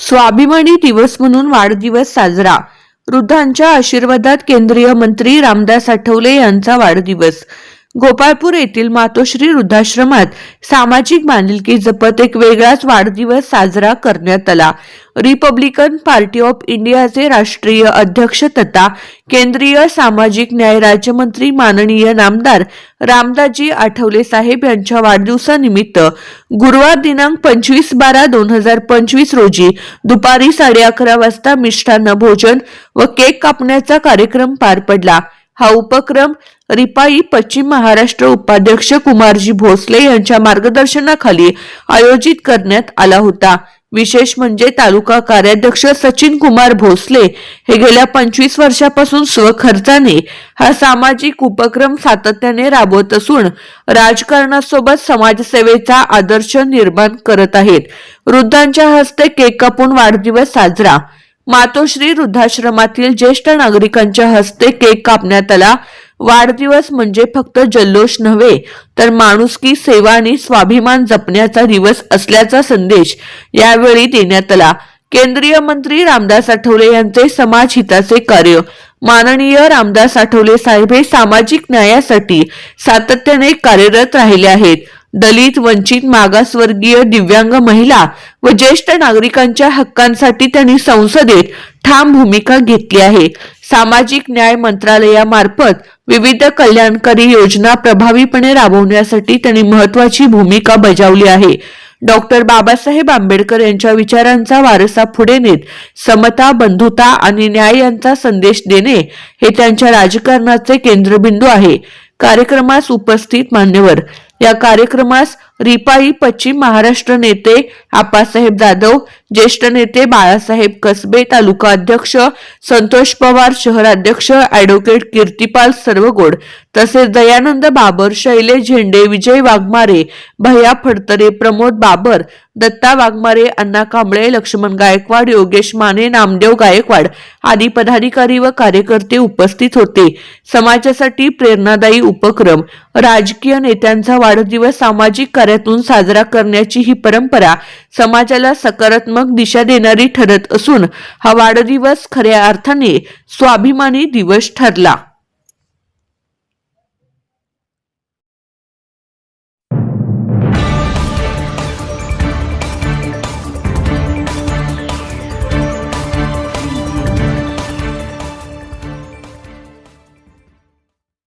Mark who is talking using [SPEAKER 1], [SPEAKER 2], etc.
[SPEAKER 1] स्वाभिमानी दिवस म्हणून वाढदिवस साजरा. वृद्धांच्या आशीर्वादात केंद्रीय मंत्री रामदास आठवले यांचा वाढदिवस. गोपाळपूर येथील मातोश्री वृद्धाश्रमात सामाजिक बांधिलकी जपत एक वेगळाच वाढदिवस साजरा करण्यात आला. रिपब्लिकन पार्टी ऑफ इंडियाचे राष्ट्रीय अध्यक्ष तथा केंद्रीय सामाजिक न्याय राज्यमंत्री माननीय नामदार रामदासजी आठवले साहेब यांच्या वाढदिवसानिमित्त गुरुवार दिनांक पंचवीस बारा दोन हजार पंचवीस रोजी दुपारी साडे अकरा वाजता मिष्ठान्न भोजन व केक कापण्याचा कार्यक्रम पार पडला. हा उपक्रम रिपाई पश्चिम महाराष्ट्र उपाध्यक्ष कुमारजी भोसले यांच्या मार्गदर्शनाखाली आयोजित करण्यात आला होता. विशेष म्हणजे तालुका कार्याध्यक्ष सचिन कुमार भोसले हे गेल्या पंचवीस वर्षापासून स्वखर्चाने हा सामाजिक उपक्रम सातत्याने राबवत असून राजकारणासोबत समाजसेवेचा आदर्श निर्माण करत आहेत. वृद्धांच्या हस्ते केक कापून वाढदिवस साजरा मातोश्री वृद्धाश्रमातील ज्येष्ठ नागरिकांच्या हस्ते केक कापण्यात आला वाढदिवस म्हणजे फक्त जल्लोष नव्हे तर माणुसकी सेवा आणि स्वाभिमान जपण्याचा दिवस असल्याचा संदेश यावेळी देण्यात आला. केंद्रीय मंत्री रामदास आठवले यांचे समाज हिताचे कार्य. माननीय रामदास आठवले साहेब हे सामाजिक न्यायासाठी सातत्याने कार्यरत राहिले आहेत. दलित वंचित मागासवर्गीय दिव्यांग महिला व ज्येष्ठ नागरिकांच्या हक्कांसाठी त्यांनी संसदेत ठाम भूमिका घेतली आहे. सामाजिक न्याय मंत्रालयामार्फत विविध कल्याणकारी योजना प्रभावीपणे राबवण्यासाठी त्यांनी महत्वाची भूमिका बजावली आहे. डॉक्टर बाबासाहेब आंबेडकर यांच्या विचारांचा वारसा पुढे नेत समता बंधुता आणि न्याय यांचा संदेश देणे हे त्यांच्या राजकारणाचे केंद्रबिंदू आहे. कार्यक्रमास उपस्थित मान्यवर या कार्यक्रमास रिपाई पश्चिम महाराष्ट्र नेते आप्पासाहेब जाधव ज्येष्ठ नेते बाळासाहेब कसबे तालुका अध्यक्ष संतोष पवार शहराध्यक्ष ऍडव्होकेट कीर्तिपाल सर्वगोड तसेच दयानंद बाबर शैलेश झेंडे विजय वाघमारे भैया फडतरे प्रमोद बाबर दत्ता वाघमारे अण्णा कांबळे लक्ष्मण गायकवाड योगेश माने नामदेव गायकवाड आदी पदाधिकारी व कार्यकर्ते उपस्थित होते. समाजासाठी प्रेरणादायी उपक्रम. राजकीय नेत्यांचा वाढदिवस सामाजिक कार्यातून साजरा करण्याची ही परंपरा समाजाला सकारात्मक दिशा देणारी ठरत असून हा वाढदिवस खऱ्या अर्थाने स्वाभिमानी दिवस ठरला.